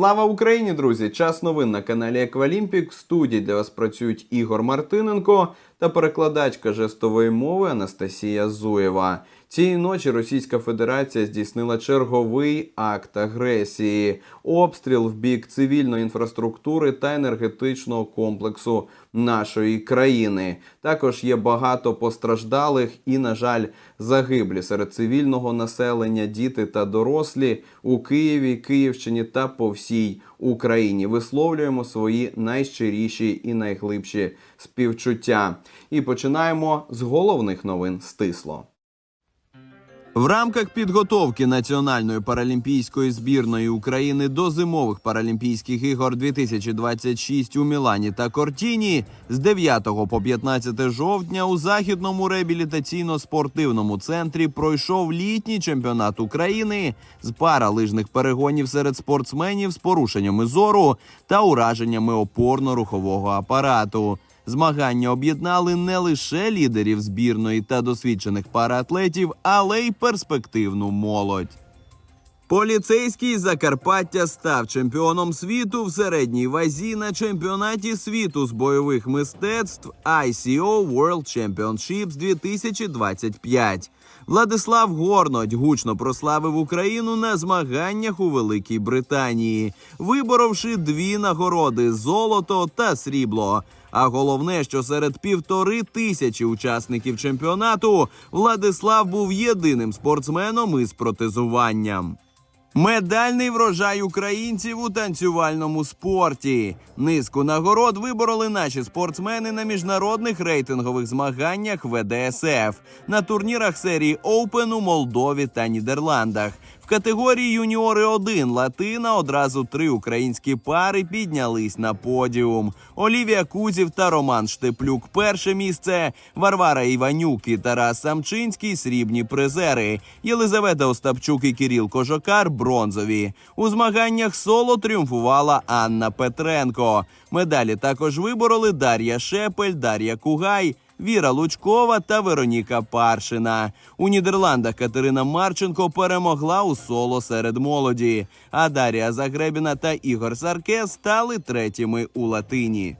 Слава Україні, друзі! Час новин на каналі Еквалімпік. В студії для вас працюють Ігор Мартиненко та перекладачка жестової мови Анастасія Зуєва. Цієї ночі Російська Федерація здійснила черговий акт агресії, обстріл в бік цивільної інфраструктури та енергетичного комплексу нашої країни. Також є багато постраждалих і, на жаль, загиблі серед цивільного населення, діти та дорослі у Києві, Київщині та по всій Україні. Висловлюємо свої найщиріші і найглибші співчуття. І починаємо з головних новин стисло. В рамках підготовки національної паралімпійської збірної України до зимових паралімпійських ігор 2026 у Мілані та Кортіні з 9 по 15 жовтня у західному реабілітаційно-спортивному центрі пройшов літній чемпіонат України з паралижних перегонів серед спортсменів з порушеннями зору та ураженнями опорно-рухового апарату. Змагання об'єднали не лише лідерів збірної та досвідчених параатлетів, але й перспективну молодь. Поліцейський Закарпаття став чемпіоном світу в середній вазі на чемпіонаті світу з бойових мистецтв ICO World Championships 2025. Владислав Горнодь гучно прославив Україну на змаганнях у Великій Британії, виборовши дві нагороди золото та срібло. А головне, що серед півтори тисячі учасників чемпіонату Владислав був єдиним спортсменом із протезуванням. Медальний врожай українців у танцювальному спорті. Низку нагород вибороли наші спортсмени на міжнародних рейтингових змаганнях ВДСФ на турнірах серії Open у Молдові та Нідерландах. Категорії юніори 1 Латина одразу три українські пари піднялись на подіум. Олівія Кузів та Роман Штеплюк перше місце. Варвара Іванюк і Тарас Самчинський срібні призери. Єлизавета Остапчук і Кіріл Кожокар бронзові. У змаганнях соло тріумфувала Анна Петренко. Медалі також вибороли Дар'я Шепель, Дар'я Кугай. Віра Лучкова та Вероніка Паршина. У Нідерландах Катерина Марченко перемогла у соло серед молоді. А Дарія Загребіна та Ігор Сарке стали третіми у латині.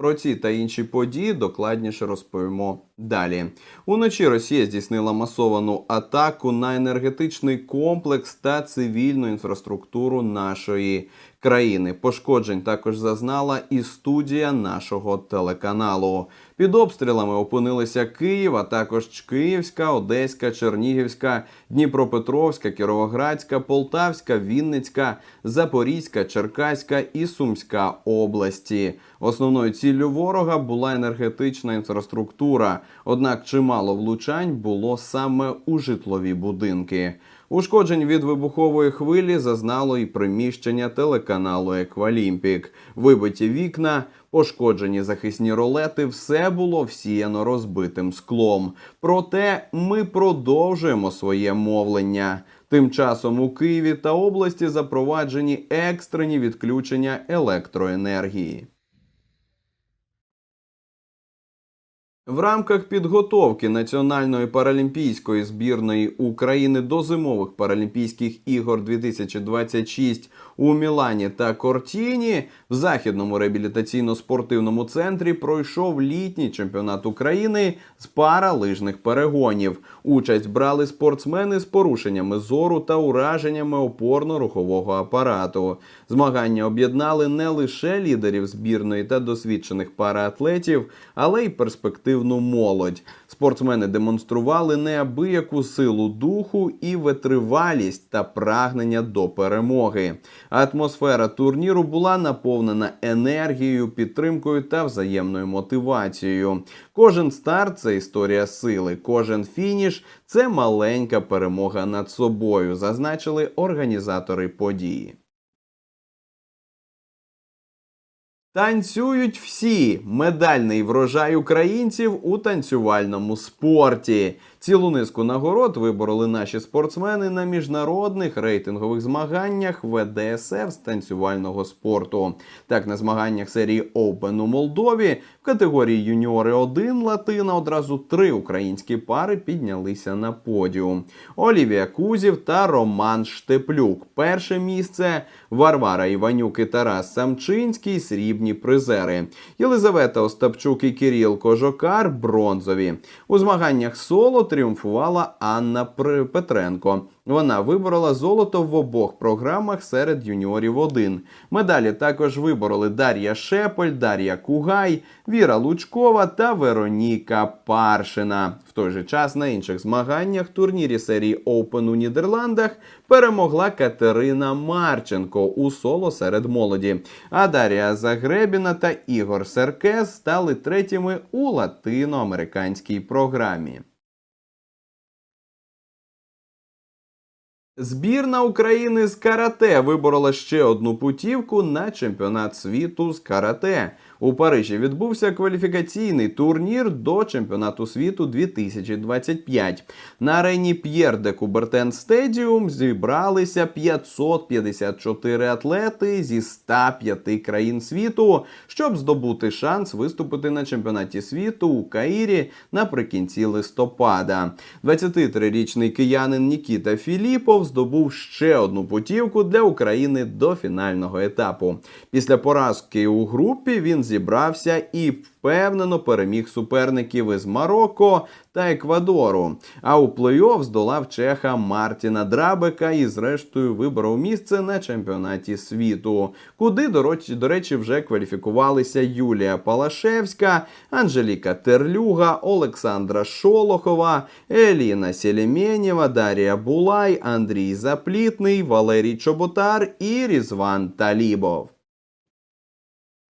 Про ці та інші події докладніше розповімо далі. Уночі Росія здійснила масовану атаку на енергетичний комплекс та цивільну інфраструктуру нашої країни. Пошкоджень також зазнала і студія нашого телеканалу. Під обстрілами опинилися Київ, а також Київська, Одеська, Чернігівська, Дніпропетровська, Кіровоградська, Полтавська, Вінницька, Запорізька, Черкаська і Сумська області. Основною ціллю ворога була енергетична інфраструктура. Однак чимало влучань було саме у житлові будинки. Ушкоджень від вибухової хвилі зазнало і приміщення телеканалу Еквалімпік. Вибиті вікна, пошкоджені захисні ролети, все було всіяно розбитим склом. Проте ми продовжуємо своє мовлення. Тим часом у Києві та області запроваджені екстрені відключення електроенергії. В рамках підготовки національної паралімпійської збірної України до зимових паралімпійських ігор 2026 у Мілані та Кортіні в західному реабілітаційно-спортивному центрі пройшов літній чемпіонат України з паралижних перегонів. Участь брали спортсмени з порушеннями зору та ураженнями опорно-рухового апарату. Змагання об'єднали не лише лідерів збірної та досвідчених параатлетів, але й перспективну молодь. Спортсмени демонстрували неабияку силу духу і витривалість та прагнення до перемоги. Атмосфера турніру була наповнена енергією, підтримкою та взаємною мотивацією. Кожен старт це історія сили, кожен фініш це маленька перемога над собою, зазначили організатори події. Танцюють всі медальний врожай українців у танцювальному спорті. Цілу низку нагород вибороли наші спортсмени на міжнародних рейтингових змаганнях ВДСФ з танцювального спорту. Так, на змаганнях серії Open у Молдові в категорії юніори 1 Латина одразу три українські пари піднялися на подіум: Олівія Кузів та Роман Штеплюк. Перше місце Варвара Іванюк і Тарас Самчинський срібні призери. Єлизавета Остапчук і Кирил Кожокар бронзові. У змаганнях соло тріумфувала Анна Петренко. Вона виборола золото в обох програмах серед юніорів 1. Медалі також вибороли Дар'я Шепель, Дар'я Кугай, Віра Лучкова та Вероніка Паршина. В той же час на інших змаганнях турнірі серії Open у Нідерландах перемогла Катерина Марченко у соло серед молоді. А Дар'я Загребіна та Ігор Серкес стали третіми у латиноамериканській програмі. Збірна України з карате виборола ще одну путівку на чемпіонат світу з карате. У Парижі відбувся кваліфікаційний турнір до чемпіонату світу 2025. На арені П'єр де Кубертен Стедіум зібралися 554 атлети зі 105 країн світу, щоб здобути шанс виступити на чемпіонаті світу у Каїрі наприкінці листопада. 23-річний киянин Нікіта Філіпов здобув ще одну путівку для України до фінального етапу. Після поразки у групі він зібрався і впевнено переміг суперників із Марокко та Еквадору. А у плей-офф здолав чеха Мартіна Драбека і, зрештою, виборов місце на чемпіонаті світу, куди, до речі, вже кваліфікувалися Юлія Палашевська, Анжеліка Терлюга, Олександра Шолохова, Еліна Селеменєва, Дарія Булай, Андрій Заплітний, Валерій Чоботар і Різван Талібов.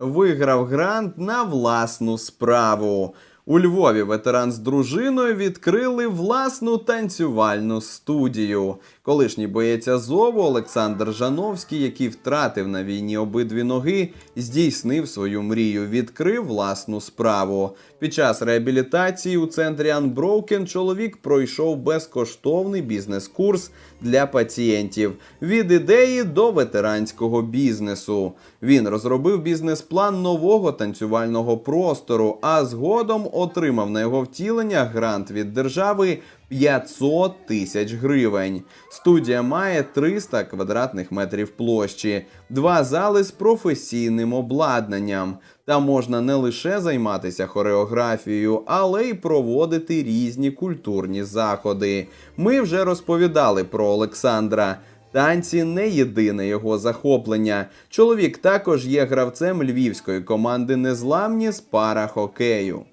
Виграв грант на власну справу. У Львові ветеран з дружиною відкрили власну танцювальну студію. Колишній боєць Азову Олександр Жановський, який втратив на війні обидві ноги, здійснив свою мрію, відкрив власну справу. Під час реабілітації у центрі Unbroken чоловік пройшов безкоштовний бізнес-курс для пацієнтів від ідеї до ветеранського бізнесу. Він розробив бізнес-план нового танцювального простору, а згодом отримав на його втілення грант від держави 500 тисяч гривень. Студія має 300 квадратних метрів площі, два зали з професійним обладнанням. Там можна не лише займатися хореографією, але й проводити різні культурні заходи. Ми вже розповідали про Олександра. Танці не єдине його захоплення. Чоловік також є гравцем львівської команди Незламні з парахокею.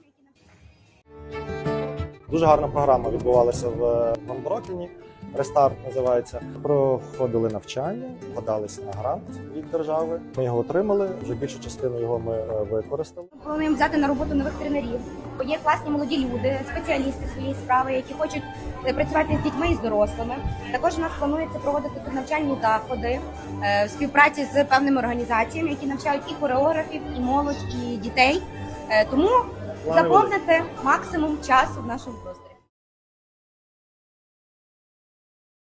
Дуже гарна програма відбувалася в Монброкені. Рестарт називається. Проходили навчання, подались на грант від держави. Ми його отримали. Вже більшу частину його ми е, використали. Плануємо взяти на роботу нових тренерів. Є класні молоді люди, спеціалісти своєї справи, які хочуть е, працювати з дітьми і з дорослими. Також у нас планується проводити тут навчальні заходи е, в співпраці з певними організаціями, які навчають і хореографів, і молодь, і дітей. Тому заповнити максимум часу в нашому просторі.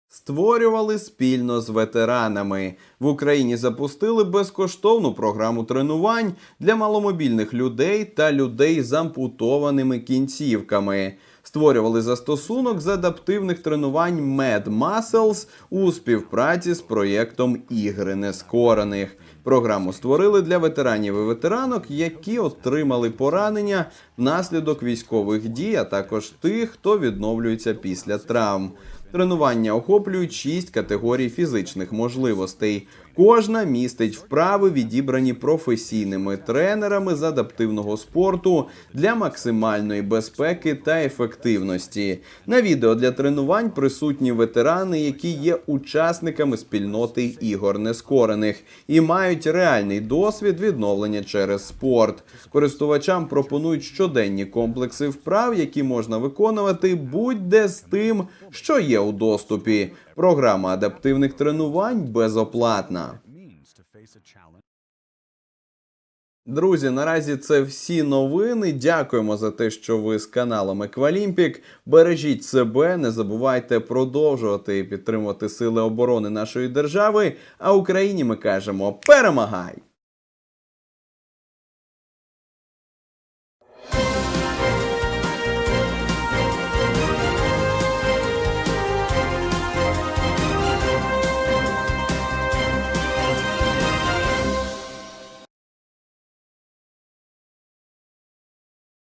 Створювали спільно з ветеранами. В Україні запустили безкоштовну програму тренувань для маломобільних людей та людей з ампутованими кінцівками. Створювали застосунок з адаптивних тренувань Mad Muscles у співпраці з проєктом Ігри Нескорених. Програму створили для ветеранів і ветеранок, які отримали поранення внаслідок військових дій, а також тих, хто відновлюється після травм. Тренування охоплюють шість категорій фізичних можливостей. Кожна містить вправи, відібрані професійними тренерами з адаптивного спорту для максимальної безпеки та ефективності. На відео для тренувань присутні ветерани, які є учасниками спільноти ігор нескорених і мають реальний досвід відновлення через спорт. Користувачам пропонують щоденні комплекси вправ, які можна виконувати будь-де з тим, що є у доступі. Програма адаптивних тренувань безоплатна. Друзі, наразі це всі новини. Дякуємо за те, що ви з каналом Еквалімпік. Бережіть себе, не забувайте продовжувати підтримувати сили оборони нашої держави. А Україні ми кажемо перемагай!